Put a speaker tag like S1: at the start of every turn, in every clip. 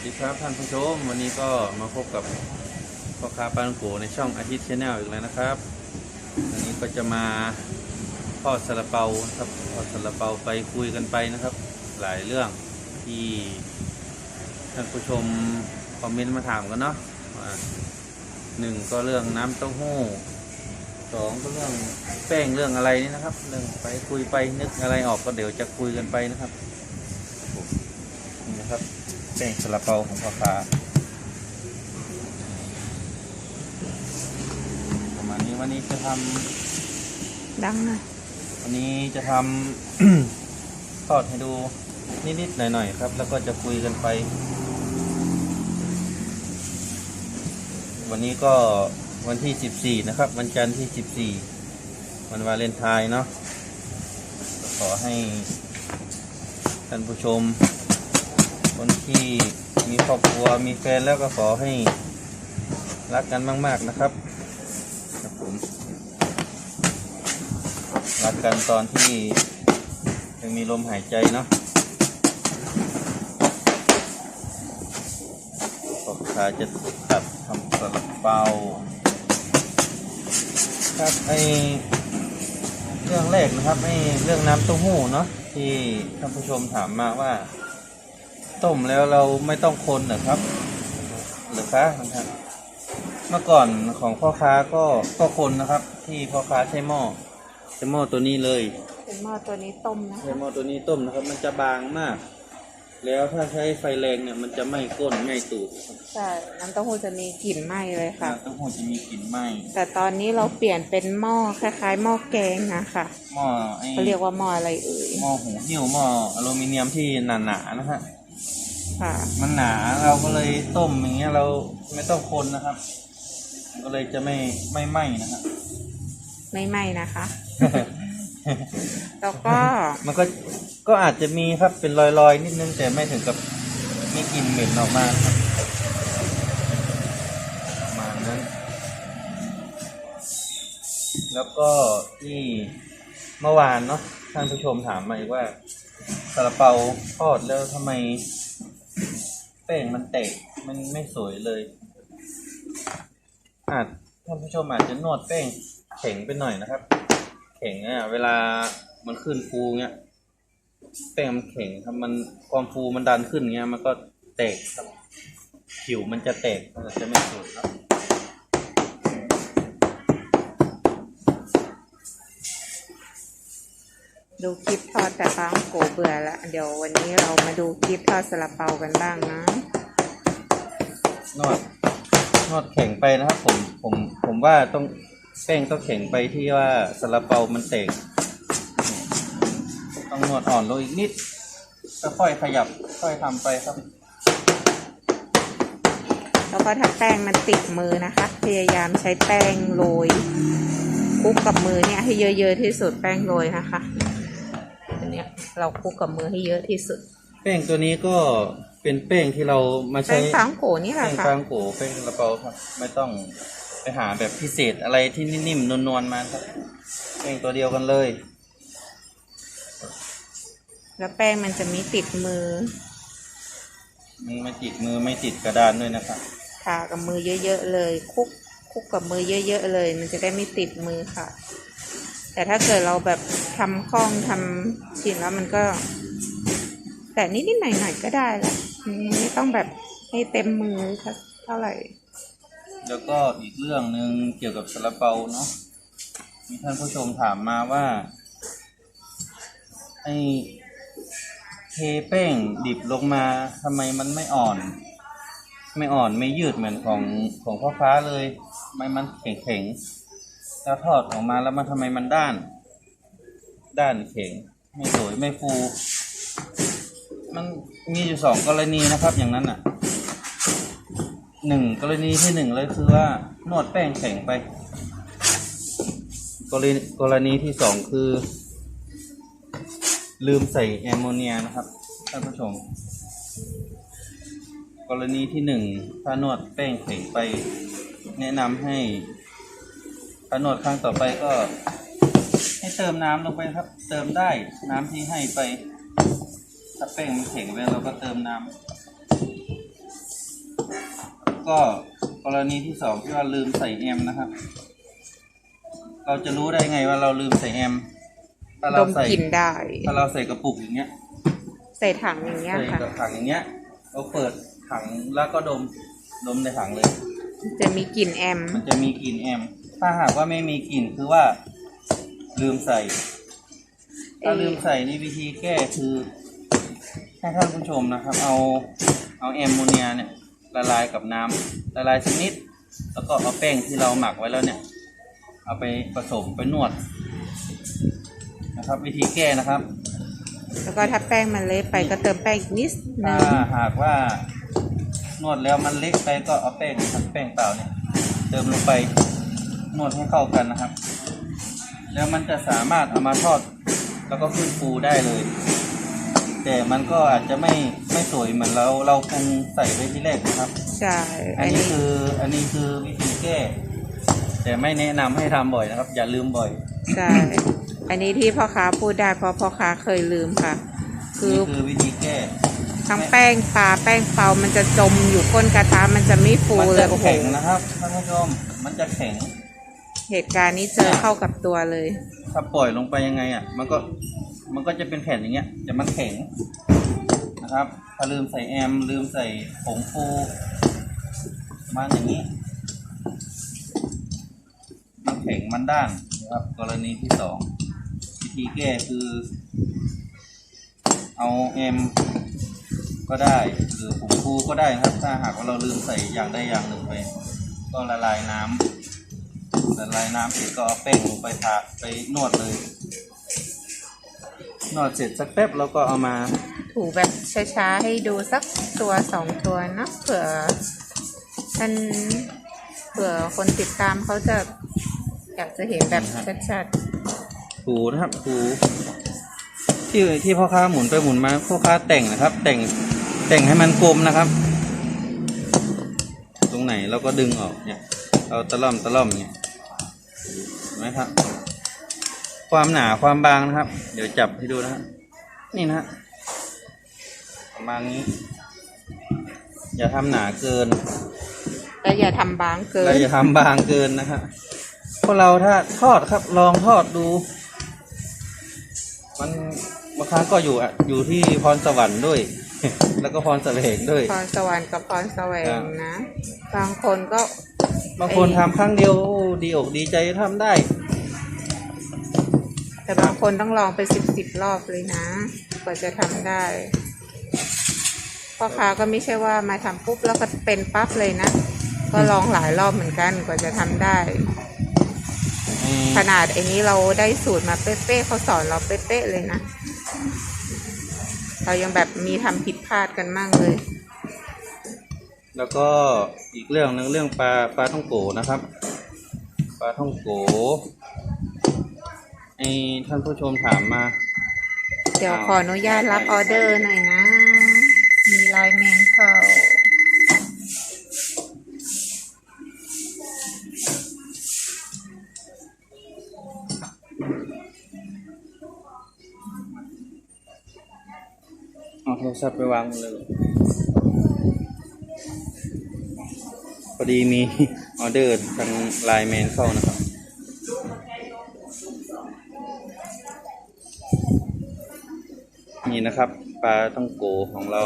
S1: วัสดีครับท่านผู้ชม วันนี้ก็มาพบกับพ่อค้าปลาท่องโกในช่องอาทิตย์ชาแนลอีกแล้วนะครับวันนี้ก็จะมาทอดซาลาเปาครับทอดซาลาเปาไปคุยกันไปนะครับ หลายเรื่องที่ท่านผู้ชมคอมเมนต์มาถามกันเนาะว่าหนึ่งก็เรื่องน้ำเต้าหู้สองก็เรื่องแป้งเรื่องอะไรนี่นะครับเรื่องไปคุยไปนึกอะไรออกก็เดี๋ยวจะคุยกันไปนะครับนี่นะครับ แป้งซาลาเปาของพ่อค้าประมาณนี้วันนี้จะท
S2: ดังหน่อยำ
S1: วันนี้จะทำทอดให้ดูนิดๆหน่อยๆครับ แล้วก็จะคุยกันไป วันนี้ก็วันที่ 14 นะครับ วันจันทร์ที่ 14 วันวาเลนไทน์เนาะก็ขอให้ท่านผู้ชม คนที่มีครอบครัวมีแฟนแล้วก็ขอให้รักกันมาก ๆนะครับครับผมรักกันตอนที่ยังมีลมหายใจเนาะก็ขาจะตัดทำสลับเปาครับไอเรื่องแรกนะครับไอเรื่องน้ำเต้าหู้เนาะที่ท่านผู้ชมถามมาว่า ต้มแล้วเราไม่ต้องคนเหรอครับหรือคะนะครับเมื่อก่อนของพ่อค้าก็ก็คนนะครับ ที่พ่อค้าใช้หม้อใช้หม้อตัวนี้เลย
S2: เป็นหม้อตัวนี้ต้มนะ
S1: ใช้หม้อตัวนี้ต้มนะครับ มันจะบางมาก แล้วถ้าใช้ไฟแรงเนี่ย มันจะไหม้ก้นไหม้ตูดครับ
S2: ใช่น้ำเต้าหู้จะมีกลิ่นไหม้เลยค่ะ
S1: เต้าหู้จะมีกลิ่นไหม้
S2: แต่ตอนนี้เราเปลี่ยนเป็นหม้อคล้ายๆหม้อแกงนะคะ
S1: หม้อไอ้
S2: เขาเรียกว่าหม้ออะไรเอ่ย
S1: หม้อหูหิ้วหม้ออลูมิเนียมที่หนาๆนะฮะ
S2: ค่ะ
S1: มันหนาเราก็เลยต้มอย่างเงี้ยเราไม่ต้องคนนะครับมันก็เลยจะไม่ไม่ไหม้นะครับ
S2: ไม่ไหม้นะคะ แล้วก็
S1: มันก็ก็อาจจะมีครับเป็นรอยๆ นิดนึงแต่ไม่ถึงกับมีกลิ่นเหม็นออกมาครับประมาณนั้น แล้วก็ที่เมื่อวานเนาะท่านผู้ชมถามมาอีกว่าซาลาเปาทอดแล้วทำไม แป้งมันแตกมันไม่สวยเลย อาจท่านผู้ชมอาจจะนวดแป้งแข็งไปหน่อยนะครับ แข็งอะเวลามันขึ้นฟูเงี้ยแป้งมันแข็งครับมันความฟูมันดันขึ้นเงี้ยมันก็แตกผิวมันจะแตกมันจะไม่สวยครับ
S2: ดูคลิปทอดแต่ฟ้าโกเบื่อละเดี๋ยววันนี้เรามาดูคลิปทอดซาลาเปากันบ้างนะ
S1: นวดนวดแข็งไปนะครับผมผมผมว่าต้องแป้งต้องแข็งไปที่ว่าซาลาเปามันแตกต้องนวดอ่อนลงอีกนิดค่อยๆขยับค่อยทำไปครับ
S2: แล้วก็ถ้าแป้งมันติดมือนะคะ พยายามใช้แป้งโรยคลุกกับมือเนี่ยให้เยอะๆที่สุดแป้งโรยนะคะอัน เนี้ยเราคลุกกับมือให้เยอะที่สุด
S1: แป้งตัวนี้ก็เป็นแป้งที่เรามา
S2: แป้
S1: ใช้
S2: งฟางโกนี่แหละ
S1: แป้ง
S2: ค่ะ
S1: ฟางโกแป้งซาลาเปาครับ ไม่ต้องไปหาแบบพิเศษอะไรที่นิ่มๆนวลๆมาครับแป้งตัวเดียวกันเลย
S2: แล้วแป้งมันจะไม่ติดมือ
S1: มันไม่ติดมือไม่ติดกระดานด้วยนะครับ
S2: ทากับมือเยอะๆเลยคลุกคลุกกับมือเยอะๆเลย มันจะได้ไม่ติดมือค่ะ แต่ถ้าเกิดเราแบบ ทำคล่องทำชินแล้วมันก็ แต่นิดๆหน่อยๆก็ได้แหละไม่ต้องแบบให้เต็มมือเท่าไหร่
S1: แล้วก็อีกเรื่องหนึ่งเกี่ยวกับซาลาเปาเนาะมีท่านผู้ชมถามมาว่าไอเทแป้งดิบลงมาทำไมมันไม่อ่อน ไม่อ่อนไม่ยืดเหมือนของของพ่อค้าเลยทำไมมันแข็งแข็งๆแล้วทอดออกมาแล้วมันทำไมมันด้าน ด้านแข็งไม่สวยไม่ฟู มันมีอยู่สองกรณีนะครับ อย่างนั้นอะหนึ่งกรณีที่หนึ่งเลยคือว่านวดแป้งแข็งไป กรณีกรณีที่สองคือ ลืมใส่แอมโมเนียนะครับท่านผู้ชม กรณีที่หนึ่งถ้านวดแป้งแข็งไป แนะนำให้ถ้านวดครั้งต่อไปก็ ให้เติมน้ำลงไปครับ เติมได้น้ำที่ให้ไป ถ้าแป้งมันแข็งไปเราก็เติมน้ำก็กรณีที่สองที่ว่าลืมใส่แอมนะครับ เราจะรู้ได้ไงว่าเราลืมใส่แอมถ้า
S2: ด
S1: เรา
S2: ม
S1: ใส่
S2: กลิ่นได้
S1: ถ้าเราใส่กระปุกอย่างเงี้ย
S2: ใส่ถังอย่างเงี้ย
S1: ใส่
S2: ค่ะ
S1: กับถังอย่างเงี้ย เราเปิดถังแล้วก็ดมดมในถังเลย
S2: จะมีกลิ่นแอม
S1: มันจะมีกลิ่นแอม ถ้าหากว่าไม่มีกลิ่นคือว่า ลืมใส่ ถ้าลืมใส่นี่วิธีแก้คือให้ท่านผู้ชมนะครับ เอาเอาแอมโมเนียเนี่ยละลายกับน้ำละลายสักนิด แล้วก็เอาแป้งที่เราหมักไว้แล้วเนี่ย เอาไปผสมไปนวดนะครับ วิธีแก้นะครับ
S2: แล้วก็ถ้าแป้งมันเละไปก็เติมแป้งอีกนิดนึ
S1: ถ้างหากว่านวดแล้วมันเล็กไปก็เอาแป้งครับแป้งเปล่าเนี่ย เติมลงไปนวดให้เข้ากันนะครับ แล้วมันจะสามารถเอามาทอด แล้วก็ขึ้นฟูได้เลย แต่มันก็อาจจะไม่ไม่สวยเหมือนเราเราปรุงใส่ไว้ที่แรกนะครับ
S2: ใช่
S1: อั
S2: อั
S1: น
S2: น
S1: นี้
S2: นี้
S1: คืออันนี้คือวิธีแก้ แต่ไม่แนะนำให้ทำบ่อยนะครับ อย่าลืมบ่อย
S2: ใช่อันนี้ที่พ่อค้าพูดได้เพราะพ่อค้าเคยลืมค่ะ คือ
S1: นี่คือวิธีแก้
S2: ทั้งแป้งปลาแป้งเปามันจะจมอยู่ก้นกระทะมันจะไม่ฟู
S1: มัน
S2: เล
S1: จะ
S2: ยโอ้โห
S1: แข็งนะครับท่านผู้ชมมันจะแข็ง
S2: เหตุการณ์นี้เจอเข้ากับตัวเลย
S1: ถ้าปล่อยลงไปยังไงอะ มันก็มันก็จะเป็นแผ่นอย่างเงี้ยแต่มันแข็งนะครับ ถ้าลืมใส่แอมลืมใส่ผงฟูมาอย่างนี้ มันแข็งมันด้านนะครับ กรณีที่สองวิธีแก้คือ เอาแอมก็ได้หรือผงฟูก็ได้ครับ ถ้าหากว่าเราลืมใส่อย่างใดอย่างหนึ่งไปก็ละลายน้ำ ละลายน้ำเสร็จก็เอาแป้งลงไปทาไปนวดเลย นวดเสร็จสักแป๊บเราก็เอามา
S2: ถูแบบช้าๆให้ดูสักตัวสองตัวเนอะเผื่อท่านเผื่อคนติดตามเขาจะอยากจะเห็นแบบชัด
S1: ถูนะครับถูที่ที่พ่อค้าหมุนไปหมุนมาพ่อค้าแต่งนะครับ แต่งแต่งให้มันกลมนะครับ ตรงไหนเราก็ดึงออกเนี่ย เอาตะล่อมตะล่อมเนี่ยเห็ นไหมครับ ความหนาความบางนะครับ เดี๋ยวจับให้ดูนะครับนี่นะฮะประมาณนี้ อย่าทำหนาเกิน
S2: ๆแต่อย่าทำบางเกิน
S1: เราอย่าทำบางเกินนะครับพวกเราถ้าทอดครับ ลองทอดดู มันบางครั้งก็อยู่อะอยู่ที่พรสวรรค์ด้วย แล้วก็พรแสวงด้วย
S2: พรสวรรค์กับพรแสวงนะ บางคนก็
S1: บางคนทำครั้งเดียวโอ้ดีอกดีใจทำได้
S2: แต่บางคนต้องลองไปสิบสิบรอบเลยนะกว่าจะทำได้พ่อค้าก็ไม่ใช่ว่ามาทำปุ๊บแล้วก็เป็นปั๊บเลยนะ ก็ลองหลายรอบเหมือนกันกว่าจะทำได้ ขนาดไอ้นี้เราได้สูตรมาเป๊ะๆเขาสอนเราเป๊ะๆเลยนะ เรายังแบบมีทำผิดพลาดกันมั่งเลย
S1: แล้วก็อีกเรื่องหนึงเรื่องปลาปลาท่องโกนะครับ ปลาท่องโกไอ้ท่านผู้ชมถามมา
S2: เดี๋ยวขออนุญาตรับออเดอร์หน่อยนะ มีไลน์แมนเข้า
S1: เอาโทรศัพท์ไปวางเลย ดีมีออเดอร์ทางไลน์แมนเข้านะครับ นี่นะครับปลาต้องโกของเรา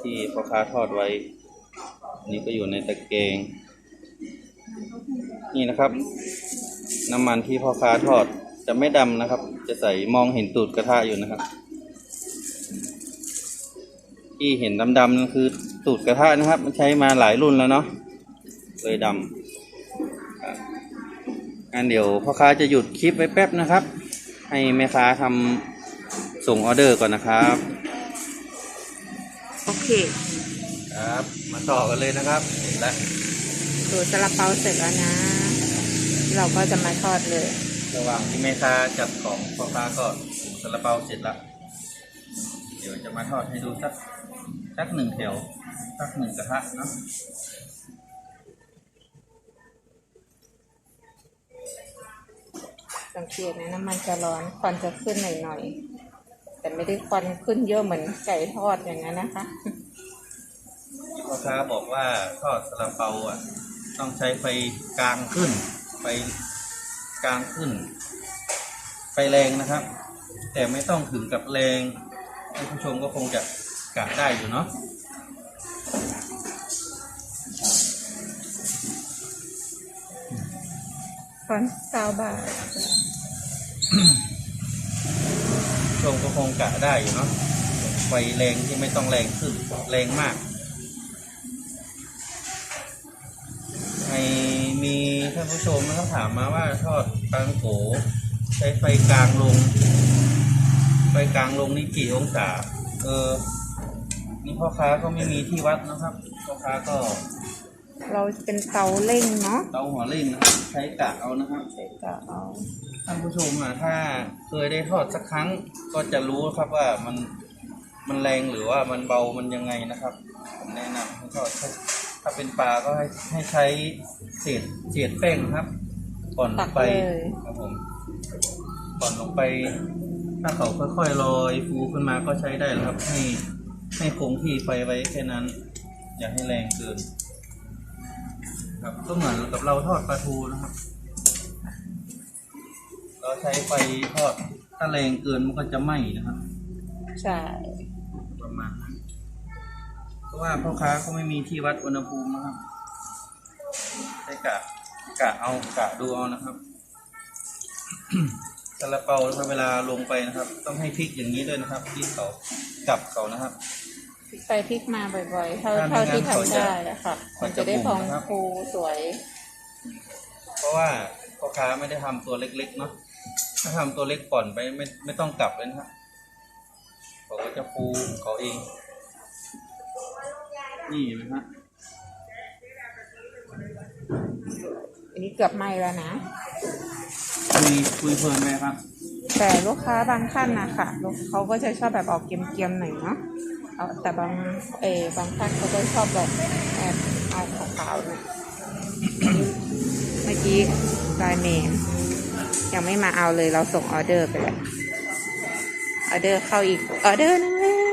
S1: ที่พ่อค้าทอดไว้ นี่ก็อยู่ในตะเกง นี่นะครับ น้ำมันที่พ่อค้าทอดจะไม่ดำนะครับ จะใสมองเห็นตูดกระทะอยู่นะครับ ที่เห็นดำๆนั่นคือตูดกระทะนะครับ มันใช้มาหลายรุ่นแล้วเนาะ เลยดำอะงั้นเดี๋ยวพ่อค้าจะหยุดคลิปไว้แป๊บนะครับ ให้แม่ค้าทำส่งออเดอร์ก่อนนะครับ
S2: โอเค
S1: ครับมาต่อกันเลยนะครับเห็นแล้ว
S2: ดูซาลาเปาเสร็จแล้วนะ เราก็จะมาทอดเลย
S1: ระหว่างที่แม่ค้าจัดของพ่อค้าก็ถุงซาลาเปาเสร็จละเดี๋ยวจะมาทอดให้ดูสักสักหนึ่งแถวสักหนึ่งกระทะเนาะ
S2: สังเกตนะน้ำมันจะร้อนควันจะขึ้นหน่อยๆแต่ไม่ได้ควันขึ้นเยอะเหมือนไก่ทอดอย่างนั้นนะคะ
S1: ก็อค้าบอกว่าทอดซาลาเปาอะ ต้องใช้ไฟกลางขึ้น ไฟกลางขึ้น ไฟแรงนะครับ แต่ไม่ต้องถึงกับแรงท่านผู้ชมก็คงจะกะได้อยู่เนาะ
S2: ตอนสาวบาท
S1: ชมก็คงกะได้อยู่เนาะไฟแรงที่ไม่ต้องแรงขึ้นแรงมาก ให้มีท่านผู้ชมนะครับถามมาว่าทอดปลาท่องโกใช้ไฟกลางลง ไฟกลางลงนี่กี่องศา เออนี่พ่อค้าก็ไม่มีที่วัดนะครับ พ่อค้าก็
S2: เราเป็นเตาเร่งเนาะ
S1: เตาหัวเล่นนะครับ ใช้กะเอานะครับ
S2: ใส่กะเอา
S1: ท่านผู้ชมอะถ้าเคยได้ทอดสักครั้งก็จะรู้ครับว่ามันมันแรงหรือว่ามันเบามันยังไงนะครับผมแนะนำให้ทอดถ้าเป็นปลาก็ให้ให้ใช้เศษเศษแป้งครับก่อนลงไปครับผมก่อนลงไป ถ้าเขาค่อยๆลอยฟูขึ้นมาก็ใช้ได้แล้วครับ ให้ให้คงที่ไฟไว้แค่นั้น อย่าให้แรงเกิน ครับก็เหมือนกับเราทอดปลาทูนะครับ เราใช้ไฟทอดถ้าแรงเกินมันก็จะไหม้นะครับ
S2: ใช่
S1: ประมาณนั้นเพราะว่าพ่อค้าก็ไม่มีที่วัดอุณหภูมินะครับใช้กะกะเอากะดูเอานะครับซาลาเปานะครับเวลาลงไปนะครับ ต้องให้พลิกอย่างนี้ด้วยนะครับพลิกเขาจับเขานะครับ
S2: พลิกไปพลิกมาบ่อยๆ เท่า
S1: ถ้าไม่
S2: เท่าที่
S1: งั้นเขา
S2: ทำ
S1: จะ
S2: ได้อะค่ะ
S1: เขา
S2: มัน
S1: จะ
S2: จะได้
S1: บุ๋
S2: ฟ
S1: ม
S2: อง
S1: นะครับ
S2: ฟูสวย
S1: เพราะว่าพ่อค้าไม่ได้ทำตัวเล็กๆเนาะ ถ้าทำตัวเล็กก่อนไปไม่ไม่ต้องกลับเลยนะครับเขาก็จะฟูเขาเอง นี่เห็นไหมฮะ
S2: อันนี้เกือบไหม้แล้วนะ
S1: คุยคุยเพลินไหมครับ
S2: แต่ลูกค้าบางท่านนะคะลูกเขาก็จะชอบแบบออกเกรียมๆหน่อยเนาะเอาแต่บางเออบางท่านเขาก็ชอบแบบแอบเอาขาวๆหน่อยเมื่อกี้ไลน์เมน ยังไม่มาเอาเลยเราส่งออเดอร์ไปแล้วออเดอร์เข้าอีกออเดอร์นึงแล้ว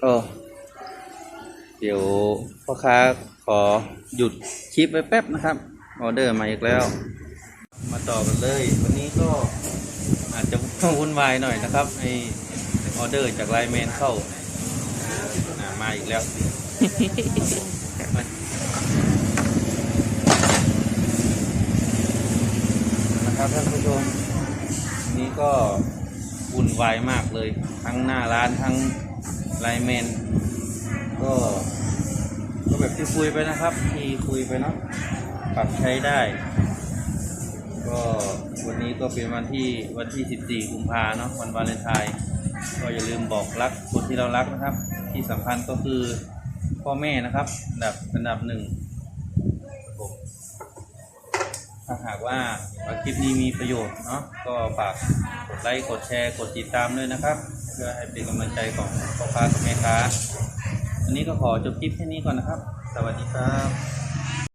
S1: เอเดี๋ยวพ่อค้าขอหยุดคลิปไว้แป๊บนะครับ ออเดอร์มาอีกแล้ว มาต่อกันเลย วันนี้ก็อาจจะวุ่นวายหน่อยนะครับไอ ออเดอร์จากไลน์แมนเข้าอ่ามาอีกแล้ว นะครับท่านผู้ชม นี้ก็วุ่นวายมากเลย ทั้งหน้าร้านทั้งไลน์แมนก็ ก็แบบที่คุยไปนะครับ ที่คุยไปเนาะปรับใช้ได้ ก็วันนี้ก็เป็นวันที่วันที่ 14 กุมภาเนาะวันวาเลนไทน์ ก็อย่าลืมบอกรักคนที่เรารักนะครับ ที่สำคัญก็คือพ่อแม่นะครับอันดับอันดับหนึ่งถ้าหากว่าคลิปนี้มีประโยชน์เนาะก็ฝากกดไลค์กดแชร์กดติดตามด้วยนะครับ เพื่อให้เป็นกำลังใจของพ่อค้ากับแม่ค้าอันนี้ก็ขอจบคลิปแค่นี้ก่อนนะครับ สวัสดีครับ